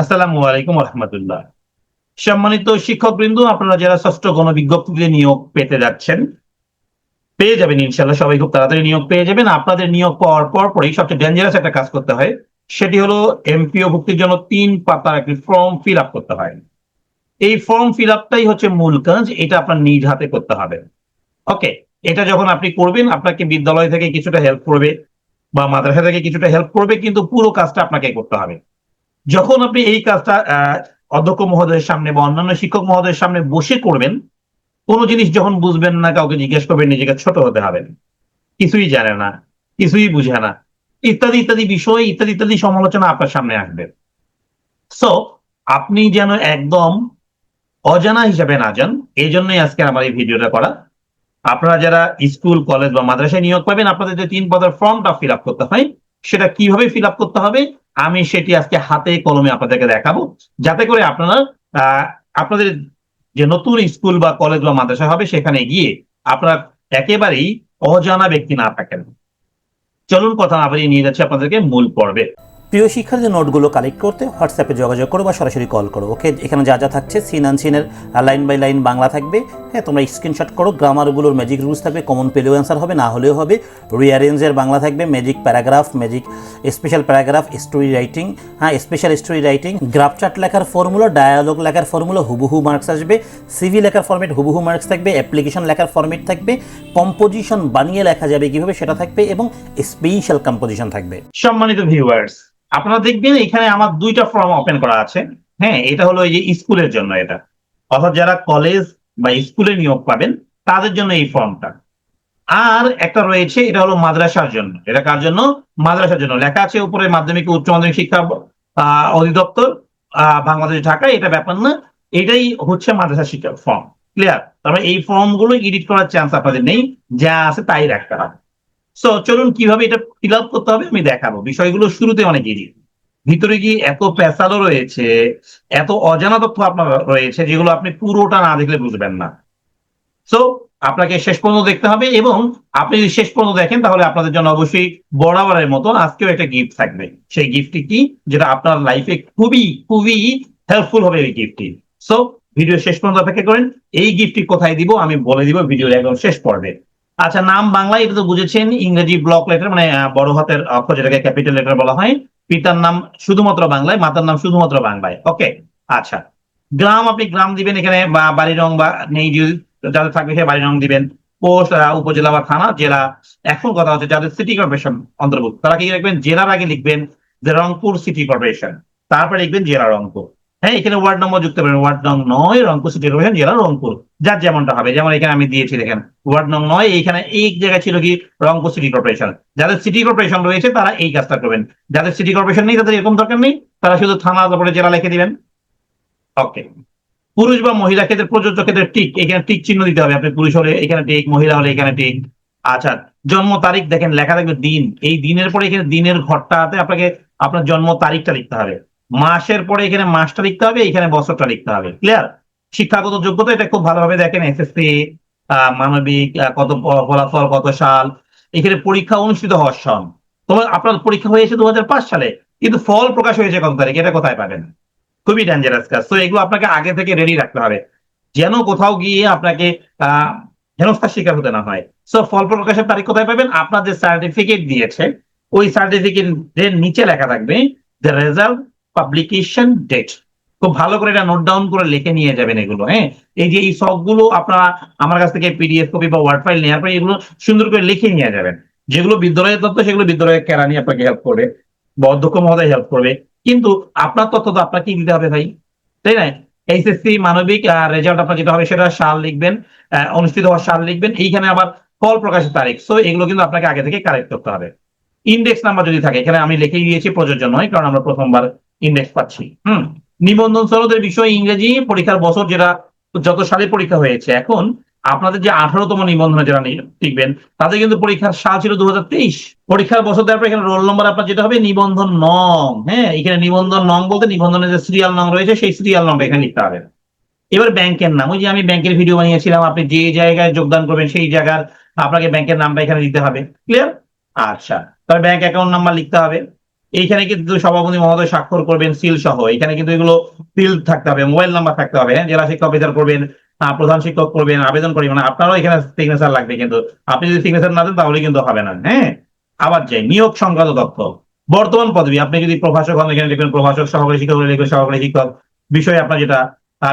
আসসালামু আলাইকুম রহমতুল্লাহ সম্মানিত শিক্ষক বৃন্দ আপনারা যারা ষষ্ঠ গণবিজ্ঞপ্তিতে নিয়োগ পেতে যাচ্ছেন, পেয়ে যাবেন ইনশাল্লাহ সবাই খুব তাড়াতাড়ি নিয়োগ পেয়ে যাবেন। আপনাদের নিয়োগ পাওয়ার পর পরেই সবচেয়ে ডেঞ্জারাস একটা কাজ করতে হয়, সেটি হলো এমপিও ভুক্তির জন্য তিন পাতার একটি ফর্ম ফিল আপ করতে হয়। এই ফর্ম ফিল আপটাই হচ্ছে মূল কাজ, এটা আপনার নিজ হাতে করতে হবে। ওকে, এটা যখন আপনি করবেন, আপনাকে বিদ্যালয় থেকে কিছুটা হেল্প করবে বা মাদ্রাসা থেকে কিছুটা হেল্প করবে, কিন্তু পুরো কাজটা আপনাকে করতে হবে। যখন আপনি এই কাজটা অধ্যক্ষ মহোদয়ের সামনে বা অন্যান্য শিক্ষক মহোদয়ের সামনে বসে করবেন কোনো জিনিস যখন বুঝবেন না, কাউকে জিজ্ঞেস করবেন, নিজেকে ছোট হতে হবে। কিছুই জানে না, কিছুই বুঝে না। ইত্যাদি ইত্যাদি বিষয়, ইত্যাদি ইত্যাদি সমালোচনা আপনার সামনে আসবে। সো আপনি যেন একদম অজানা হিসাবে না যান এই জন্যই আজকে আমার এই ভিডিওটা করা। আপনারা যারা স্কুল, কলেজ বা মাদ্রাসায় নিয়োগ পাবেন, আপনাদের যে তিন পদের ফর্মটা ফিল আপ করতে হয়, সেটা কীভাবে ফিল আপ করতে হবে আমি সেটি আজকে হাতে কলমে আপনাদেরকে দেখাবো। যাতে করে আপনারা আপনাদের যে নতুন স্কুল বা কলেজ বা মাদ্রাসা হবে, সেখানে গিয়ে আপনারা একেবারেই অজানা ব্যক্তি না থাকেন। চলুন কথা বাড়িয়ে নিয়ে যাচ্ছি আপনাদেরকে মূল পর্বে। প্রিয় শিক্ষার্থীদের নোটগুলো কালেক্ট করতে হোয়াটসঅ্যাপে যোগাযোগ করো বা সরাসরি কল করো ওকে এখানে যা যা থাকছে সিন আনসিনের লাইন বাই লাইন বাংলা থাকবে হ্যাঁ? তোমরা স্ক্রিনশট করো গ্রামারগুলোর ম্যাজিক রুলস থাকবে কমন পেলেও অ্যান্সার হবে, না হলেও হবে রিয়ারেঞ্জের বাংলা থাকবে magic paragraph magic special paragraph story writing হ্যাঁ? Special story writing graph chart লেখার ফর্মুলা ডায়ালগ লেখার ফর্মুলা হুবহু মার্কস আসবে সিভি লেখার ফর্মেট হুবহু মার্কস থাকবে অ্যাপ্লিকেশন লেখার ফর্মেট থাকবে কম্পোজিশন বানিয়ে লেখা যাবে কীভাবে সেটা থাকবে এবং স্পেশাল কম্পোজিশন থাকবে। সম্মানিত ভিউয়ার্স আপনারা দেখবেন এখানে আমার দুইটা ফর্ম ওপেন করা আছে। হ্যাঁ এটা হলো এই যে স্কুলের জন্য এটা। অর্থাৎ যারা কলেজ বা স্কুলে নিয়োগ পাবেন, তাদের জন্য এই ফর্মটা আর একটা রয়েছে, এটা হলো মাদ্রাসার জন্য। এটা কার জন্য? মাদ্রাসার জন্য। লেখা আছে উপরে মাধ্যমিক উচ্চ মাধ্যমিক শিক্ষা অধিদপ্তর বাংলাদেশ, ঢাকা, এটা ব্যাপার না। এটাই হচ্ছে মাদ্রাসা শিক্ষা ফর্ম ক্লিয়ার তারপরে এই ফর্মগুলো এডিট করার চান্স আপনাদের নেই। যা আছে তাই রাখতে হবে। সো চলুন কীভাবে এটা ফিল আপ করতে হবে আমি দেখাবো। বিষয়গুলো শুরুতে অনেক ইজি ভিতরে গিয়ে এত পেশালো রয়েছে, এত অজানা তথ্য আপনার রয়েছে যেগুলো আপনি পুরোটা না দেখলে বুঝবেন না। সো আপনাকে শেষ পর্যন্ত দেখতে হবে এবং আপনি যদি শেষ পর্যন্ত দেখেন তাহলে আপনাদের জন্য অবশ্যই বরাবরের মতন আজকেও একটা গিফট থাকবে। সেই গিফটটি কি? যেটা আপনার লাইফে খুবই খুবই হেল্পফুল হবে এই গিফটটি সো ভিডিও শেষ পর্যন্ত অপেক্ষা করেন। এই গিফটটি কোথায় দিব আমি বলে দিব ভিডিওর একদম শেষ পর্বে। আচ্ছা নাম বাংলায় এটা তো বুঝেছেন, ইংরেজি ব্লক লেটার মানে বড় হাতের অক্ষর যেটাকে ক্যাপিটাল লেটার বলা হয়। পিতার নাম শুধুমাত্র বাংলায়, মাতার নাম শুধুমাত্র বাংলায়। ওকে আচ্ছা। গ্রাম, আপনি গ্রাম দিবেন এখানে, বা বাড়ি রং বা নেই যদি যাদের থাকবে সে বাড়ি রং দিবেন। পোস্ট উপজেলা বা থানা, জেলা। এখন কথা হচ্ছে যাদের সিটি কর্পোরেশন অন্তর্ভুক্ত, তারা কি লিখবেন? জেলার আগে লিখবেন, যে রংপুর সিটি কর্পোরেশন তারপরে লিখবেন জেলা রংপুর। হ্যাঁ এখানে ওয়ার্ড নম্বর যুক্ত করবেন। ওয়ার্ড নং নয়, রংপুর সিটি কর্পোরেশন জেলা রংপুর। যার যেমনটা হবে, যেমন এখানে আমি দিয়েছি, দেখেন। ওয়ার্ড নং নয়, এইখানে এই জায়গায় ছিল কি? রংপুর সিটি কর্পোরেশন যাদের সিটি কর্পোরেশন রয়েছে, তারা এই কাজটা করবেন। যাদের সিটি কর্পোরেশন নেই, তাদের এরকম দরকার নেই। তারা শুধু থানা, তারপরে জেলা লিখে দিবেন। ওকে পুরুষ বা মহিলা ক্ষেত্রে, প্রযোজ্য ক্ষেত্রে টিক এখানে টিক চিহ্ন দিতে হবে। আপনি পুরুষ হলে এখানে টিক মহিলা হলে এখানে টিক আচ্ছা জন্ম তারিখ দেখেন, লেখা থাকবে দিন। এই দিনের পরে এখানে দিনের ঘরটাতে আপনাকে আপনার জন্ম তারিখটা লিখতে হবে। মাসের পরে এখানে মাসটা লিখতে হবে, এখানে বছরটা লিখতে হবে। ক্লিয়ার শিক্ষাগত যোগ্যতা এটা খুব ভালোভাবে দেখেন এসএসসি মানবিক কত ফলাফল কত সাল, এখানে পরীক্ষা অনুষ্ঠিত হওয়ার সন তোমার, আপনার পরীক্ষা হয়েছে দু সালে, কিন্তু ফল প্রকাশ হয়েছে কত তারিখ, এটা কোথায় পাবেন? খুবই ডেঞ্জারাস কাজ। তো এগুলো আপনাকে আগে থেকে রেডি রাখতে হবে। যেন কোথাও গিয়ে আপনাকে হেনস্থার শিকার হতে না হয়। সো ফল প্রকাশের তারিখ কোথায় পাবেন? আপনার যে সার্টিফিকেট দিয়েছে, ওই সার্টিফিকেটের নিচে লেখা থাকবে দ্য রেজাল্ট পাবলিকেশন ডেট খুব ভালো করে এটা নোট ডাউন করে লিখে নিয়ে যাবেন এগুলো হ্যাঁ? এই যে এই সবগুলো আপনারা আমার কাছ থেকে পিডিএফ কপি বা ওয়ার্ড ফাইল নেওয়ার পরে এগুলো সুন্দর করে লিখে নিয়ে যাবেন। যেগুলো বিদ্যালয়ের তথ্য, সেগুলো বিদ্যালয়ের কেরানি আপনাকে হেল্প করবে, বা অধ্যক্ষ মহোদয় হেল্প করবে। কিন্তু আপনার তথ্য তো আপনাকেই দিতে হবে ভাই? তাই না? এইচএসসি মানবিক রেজাল্ট আপনার যেটা হবে সেটা সাল লিখবেন অনুষ্ঠিত হওয়ার সাল লিখবেন। এইখানে আবার ফল প্রকাশের তারিখ। সো এগুলো কিন্তু আপনাকে আগে থেকে কারেক্ট করতে হবে। ইন্ডেক্স নাম্বার যদি থাকে, এখানে আমি লিখে দিয়েছি প্রযোজ্য নয়, কারণ আমরা প্রথমবার ইন্ডেক্স পাচ্ছি। হুম নিবন্ধন সনদের বিষয় ইংরেজি পরীক্ষার বছর যেটা যত সালে পরীক্ষা হয়েছে, এখন আপনাদের যে আঠারোতম নিবন্ধনে যারা নি- টিকবেন তাদের কিন্তু পরীক্ষার সাল ছিল দুহাজার তেইশ। পরীক্ষার বছর দেওয়ার পর এখানে রোল নম্বর আপনার যেটা হবে নিবন্ধন নং হ্যাঁ? এখানে নিবন্ধন নং বলতে নিবন্ধনের যে সিরিয়াল নং রয়েছে, সেই সিরিয়াল নংটা এখানে লিখতে হবে। এবার ব্যাংকের নাম, ওই যে আমি ব্যাংকের ভিডিও বানিয়েছিলাম, আপনি যে জায়গায় যোগদান করবেন সেই জায়গার আপনাকে ব্যাংকের নামটা এখানে দিতে হবে। ক্লিয়ার আচ্ছা তবে ব্যাংক অ্যাকাউন্ট নাম্বার লিখতে হবে। এইখানে কিন্তু সভাপতি মহোদয় স্বাক্ষর করবেন সিল সহ। এখানে কিন্তু এগুলো সিল থাকতে হবে মোবাইল নাম্বার থাকতে হবে হ্যাঁ? জেলা শিক্ষা অফিসার করবেন প্রধান শিক্ষক করবেন, আবেদন করবেন মানে আপনারও এখানে সিগনেচার লাগবে কিন্তু। আপনি যদি সিগনেচার না দেন, তাহলে কিন্তু হবে না হ্যাঁ? আবার যাই, নিয়োগ সংক্রান্ত তথ্য। বর্তমান পদবি, আপনি যদি প্রভাষক হন, এখানে লিখবেন প্রভাষক, সহকারী শিক্ষক লিখবেন সহকারী শিক্ষক, বিষয়ে আপনার যেটা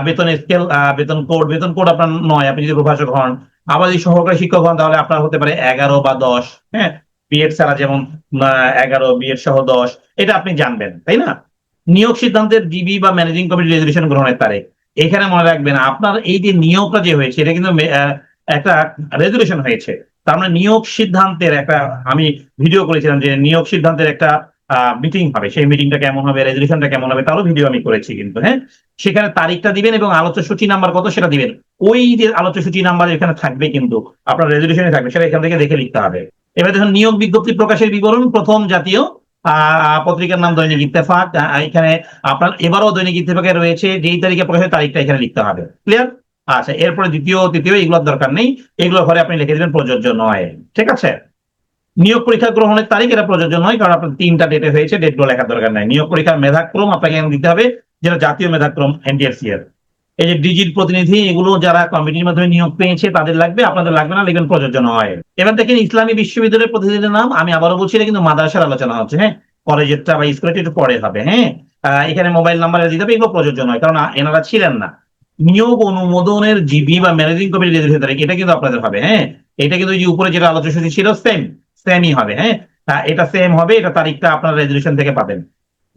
বেতন স্কেল বেতন কোড বেতন কোড আপনার নয়, আপনি যদি প্রভাষক হন, আবার যদি সহকারী শিক্ষক হন, তাহলে আপনার হতে পারে এগারো বা দশ হ্যাঁ? বিএড ছাড়া যেমন এগারো বিএড সহ দশ, এটা আপনি জানবেন, তাই না? নিয়োগ সিদ্ধান্তের ডিবি বা ম্যানেজিং কমিটি রেজলিউশন গ্রহণের তারিখ। এখানে মনে রাখবেন, আপনার এই যে নিয়োগটা যে হয়েছে, এটা কিন্তু একটা রেজলিউশন হয়েছে। তার মানে নিয়োগ সিদ্ধান্তের একটা, আমি ভিডিও করেছিলাম যে নিয়োগ সিদ্ধান্তের একটা মিটিং হবে। সেই মিটিংটা কেমন হবে রেজলিউশনটা কেমন হবে, তারও ভিডিও আমি করেছি কিন্তু হ্যাঁ? সেখানে তারিখটা দিবেন এবং আলোচ্য সূচি নাম্বার কত সেটা দিবেন। ওই যে আলোচ্য সূচি নাম্বার এখানে থাকবে কিন্তু, আপনার রেজলিউশনে থাকবে, সেটা এখান থেকে দেখে লিখতে হবে। এবার দেখুন, নিয়োগ বিজ্ঞপ্তি প্রকাশের বিবরণ, প্রথম জাতীয় পত্রিকার নাম দৈনিক ইত্তেফাক এখানে আপনার, এবারও দৈনিক ইত্তেফাকে রয়েছে, যেই তারিখে প্রকাশের তারিখটা এখানে লিখতে হবে। ক্লিয়ার আচ্ছা এরপরে দ্বিতীয়, তৃতীয়, এগুলোর দরকার নেই, এগুলো ঘরে আপনি লিখে দিবেন, প্রযোজ্য নয়। ঠিক আছে? নিয়োগ পরীক্ষা গ্রহণের তারিখ, এটা প্রযোজ্য নয়, কারণ আপনার তিনটা ডেটে হয়েছে ডেটগুলো লেখার দরকার নাই। নিয়োগ পরীক্ষার মেধাক্রম আপনাকে দিতে হবে, যেটা জাতীয় মেধাক্রম এনডিএফসি এর। এই যে ডিজিট প্রতিনিধি, এগুলো যারা কমিটির মাধ্যমে নিয়োগ পেয়েছে, তাদের লাগবে, আপনাদের লাগবে না লিখবেন প্রযোজ্য নয়। এবার দেখেন, ইসলামী বিশ্ববিদ্যালয়ের প্রতিনিধির নাম, আমি আবারও বলছি কিন্তু মাদ্রাসার আলোচনা হচ্ছে হ্যাঁ? কলেজেরটা বা স্কুলের একটু পরে হবে হ্যাঁ? এখানে মোবাইল নাম্বার দিতে হবে, এগুলো প্রযোজ্য নয়, কারণ এনারা ছিলেন না। নিয়োগ অনুমোদনের জিবি বা ম্যানেজিং কমিটি রেজলিউশন তারিখ এটা কিন্তু আপনাদের হবে হ্যাঁ? এটা কিন্তু যে উপরে যেটা আলোচনা ছিল সেম সেমই হবে হ্যাঁ? এটা সেম হবে, এটা তারিখটা আপনারা রেজলিউশন থেকে পাবেন।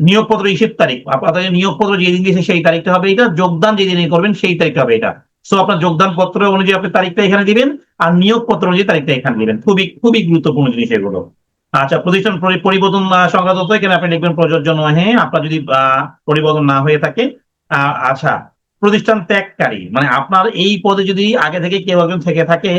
নিয়োগপত্র হিসেব তারিখ। আপনাদের নিয়োগপত্র যেদিন দিয়েছে সেই তারিখটা হবে এটা, যোগদান যেদিন করবেন সেই তারিখটা হবে এটা। সো আপনার যোগদান পত্র অনুযায়ী আপনি তারিখটা এখানে দিবেন আর নিয়োগপত্র অনুযায়ী তারিখটা এখানে দিবেন। খুবই খুবই গুরুত্বপূর্ণ জিনিস এগুলো। আচ্ছা প্রতিষ্ঠান পরিবর্তন সংক্রান্ত এখানে আপনি লিখবেন প্রযোজ্য নয় হ্যাঁ আপনার যদি পরিবর্তন না হয়ে থাকে আচ্ছা প্রতিষ্ঠান ত্যাগকারী। মানে আপনার এই পদে যদি আগে থেকে কেউ একজন থেকে থাকে,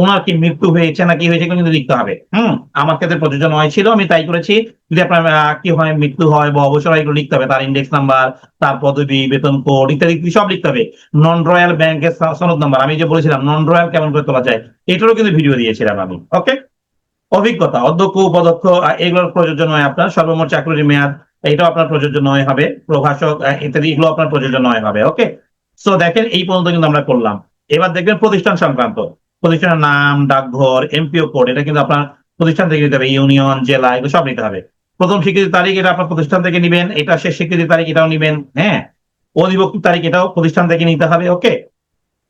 ওনার কি মৃত্যু হয়েছে না কি হয়েছে কিন্তু লিখতে হবে। হুম? আমার ক্ষেত্রে প্রযোজ্য নয় ছিল, আমি তাই করেছি। যদি আপনার কি হয়, মৃত্যু হয়, বা অবসর হয় লিখতে হবে। তার ইন্ডেক্স নাম্বার তার পদবি, বেতন কোড ইত্যাদি সব লিখতে হবে। নন রয়্যাল ব্যাংকের সনদ নাম্বার আমি যে বলেছিলাম নন রয়্যাল কেমন করে তোলা যায়, এটারও কিন্তু ভিডিও দিয়েছিলাম আমি ওকে অভিজ্ঞতা, অধ্যক্ষ, উপাধ্যক্ষ এগুলোর প্রযোজ্য নয় আপনার, সর্বমোট চাকরির মেয়াদ, এটাও আপনার প্রযোজ্য নয় হবে। প্রভাষক ইত্যাদি, এগুলো আপনার প্রযোজ্য নয় হবে ওকে সো দেখেন এই পর্যন্ত কিন্তু আমরা করলাম। এবার দেখবেন প্রতিষ্ঠান সংক্রান্ত। প্রতিষ্ঠানের নাম, ডাকঘর এমপিও কোড এটা কিন্তু আপনার প্রতিষ্ঠান থেকে নিতে হবে। ইউনিয়ন জেলা, এগুলো সব নিতে হবে। প্রথম স্বীকৃতি তারিখ এটা আপনার প্রতিষ্ঠান থেকে নিবেন, এটা শেষ স্বীকৃতি তারিখ এটাও নিবেন হ্যাঁ? অধিভুক্তি তারিখ এটাও প্রতিষ্ঠান থেকে নিতে হবে, ওকে?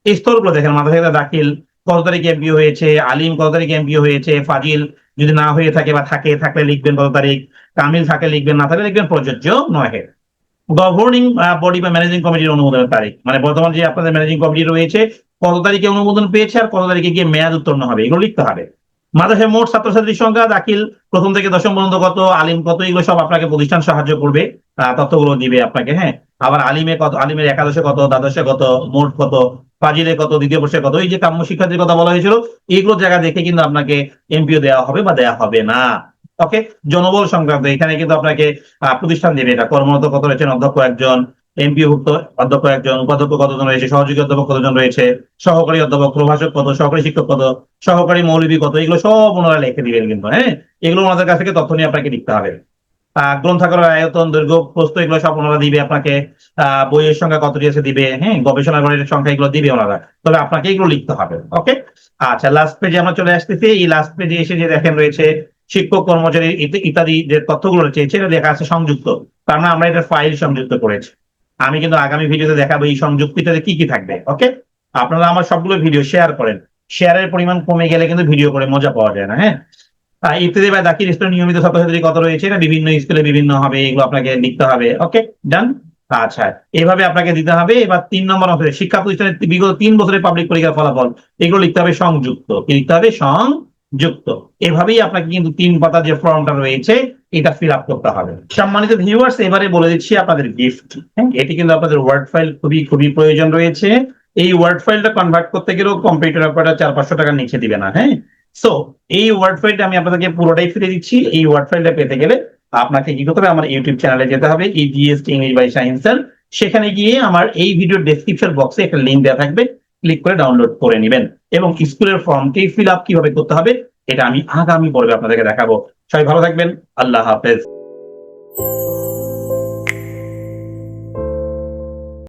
এই স্তরগুলো দেখেন মাথা থেকে দাখিল, কত তারিখে এমপিও হয়েছে, আলিম কত তারিখে এমপিও হয়েছে, ফাজিল যদি না হয়ে থাকে বা থাকে, থাকলে লিখবেন কত তারিখ, কামিল থাকলে লিখবেন না থাকলে লিখবেন প্রযোজ্য নয়। গভর্নিং বডি বা ম্যানেজিং কমিটির অনুমোদনের তারিখ। মানে বর্তমান যে আপনাদের ম্যানেজিং কমিটি রয়েছে, কত তারিখে অনুমোদন পেয়েছে আর কত তারিখে গিয়ে মেয়াদ উত্তীর্ণ হবে, এগুলো লিখতে হবে। মাদ্রাসায় মোট ছাত্রছাত্রীর সংখ্যা, দাখিল, প্রথম থেকে দশম পর্যন্ত কত, আলিম কত, এগুলো সব আপনাকে প্রতিষ্ঠান সাহায্য করবে তথ্যগুলো দিবে আপনাকে হ্যাঁ। আবার আলিমে কত, আলিমের একাদশে কত, দ্বাদশে কত, মোট কত, ফাজিলে কত, দ্বিতীয় বর্ষে কত, এই যে কাম্য শিক্ষার্থীর কথা বলা হয়েছিল, এগুলো জায়গা দেখে কিন্তু আপনাকে এমপিও দেওয়া হবে বা দেওয়া হবে না। ওকে জনবল সংক্রান্ত। এখানে কিন্তু আপনাকে প্রতিষ্ঠান দেবে। এটা কর্মরত কত রয়েছেন? অধ্যক্ষ একজন এমপিও ভুক্ত অধ্যক্ষ একজন, উপাধ্যক্ষ কতজন রয়েছে? সহযোগী অধ্যাপক কতজন রয়েছে? সহকারী অধ্যাপক, প্রভাষক কত? সহকারী শিক্ষক কত? সহকারী মৌলবী কত? এগুলো সব ওনারা লিখে দিবেন কিন্তু হ্যাঁ? এগুলো ওনাদের কাছ থেকে তথ্য নিয়ে আপনাকে লিখতে হবে। আহ গ্রন্থাগারের আয়তন, দৈর্ঘ্য প্রস্ত এগুলো সব ওনারা দিবে আপনাকে। বইয়ের সংখ্যা কতটি আছে দিবে হ্যাঁ? গবেষণাগারের সংখ্যা এগুলো দিবে ওনারা। তবে আপনাকে এগুলো লিখতে হবে ওকে আচ্ছা লাস্ট পেজে আমরা চলে আসতেছি। এই লাস্ট পেজে এসে যে দেখেন রয়েছে শিক্ষক, কর্মচারী ইত্যাদি যে তথ্যগুলো রয়েছে, সেটা লেখা আছে সংযুক্ত। তার মানে আমরা এটা ফাইল সংযুক্ত করেছি। আমি কিন্তু আগামী ভিডিওতে দেখাবো এই সংযুক্তিটাতে কি কি থাকবে ওকে আপনারা আমার সবগুলো ভিডিও শেয়ার করেন। শেয়ারের পরিমাণ কমে গেলে কিন্তু ভিডিও করে মজা পাওয়া যায় না হ্যাঁ? ইত্যাদি বা দাখিল স্কুলে নিয়মিত ছাত্রছাত্রী কত রয়েছে, এটা বিভিন্ন স্কুলে বিভিন্ন হবে, এগুলো আপনাকে লিখতে হবে ওকে ডান আচ্ছা এভাবে আপনাকে দিতে হবে। এবার তিন নম্বর অংশে, শিক্ষা প্রতিষ্ঠানের বিগত তিন বছরের পাবলিক পরীক্ষার ফলাফল, এগুলো লিখতে হবে সংযুক্ত। কি লিখতে হবে? সংযুক্ত এভাবেই আপনাকে কিন্তু তিন পাতা যে ফর্মটা রয়েছে, এটা ফিল আপ করতে হবে। সম্মানিত ভিউয়ার্স, এবারে বলে দিচ্ছি আপনাদের গিফট হ্যাঁ এটি কিন্তু আপনাদের ওয়ার্ড ফাইল খুবই খুবই প্রয়োজন রয়েছে। এই ওয়ার্ড ফাইলটা কনভার্ট করতে গেলেও কম্পিউটার আপনারা চার পাঁচশো টাকা নিচে দিবে না হ্যাঁ? সো এই ওয়ার্ড ফাইলটা আমি আপনাদেরকে পুরোটাই ফিরে দিচ্ছি। এই ওয়ার্ড ফাইলটা পেতে গেলে আপনাকে কি করতে হবে? আমার ইউটিউব চ্যানেলে যেতে হবে এই জিএসটি ইংলিশ বাই সায়েন্সের সেখানে গিয়ে আমার এই ভিডিও ডেসক্রিপশন বক্সে একটা লিঙ্ক দেওয়া থাকবে। ক্লিক করে ডাউনলোড করে নেবেন। এবং স্কুলের ফর্মটি ফিল আপ কীভাবে করতে হবে, এটা আমি আগামী পর্বে আপনাদেরকে দেখাবো। সবাই ভালো থাকবেন, আল্লাহ হাফেজ।